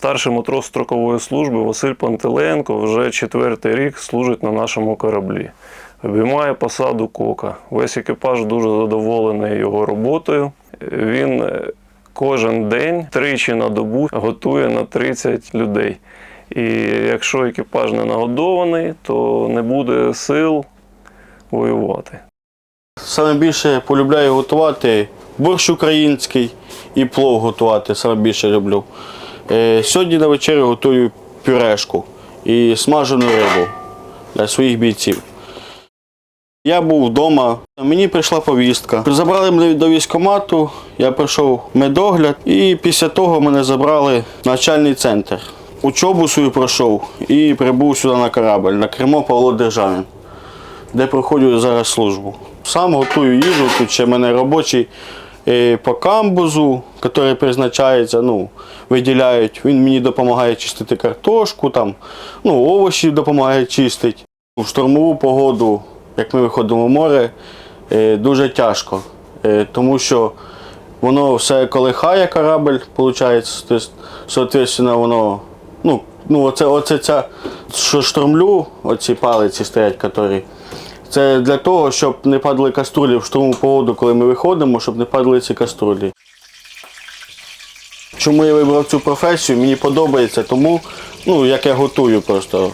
Старший матрос строкової служби Василь Пантеленко вже четвертий рік служить на нашому кораблі. Обіймає посаду кока. Весь екіпаж дуже задоволений його роботою. Він е, кожен день тричі на добу готує на 30 людей. І якщо екіпаж не нагодований, то не буде сил воювати. Саме більше полюбляю готувати борщ український і плов готувати. Саме більше люблю. Е, сьогодні на вечерю готую пюрешку і смажену рибу для своїх бійців. Я був вдома, мені прийшла повістка. Забрали мене до військкомату, я пройшов медогляд і після того мене забрали в навчальний центр. Учобу свою пройшов і прибув сюди на корабль, на Кримо Павло Державін де проходжу зараз службу. Сам готую їжу, тут ще мене робочий по камбузу, який призначається, ну, виділяють. Він мені допомагає чистити картошку, там, ну, овочі допомагає чистити. В штормову погоду, як ми виходимо в море, е, дуже тяжко, е, тому що воно все колихає корабль, виходить, соответственно, воно, ну, ну оце, оце ця, що штормлю, оці палиці стоять, які, це для того, щоб не падали каструлі в штурму погоду, коли ми виходимо, щоб не падали ці каструлі. Чому я вибрав цю професію? Мені подобається, тому ну, як я готую просто.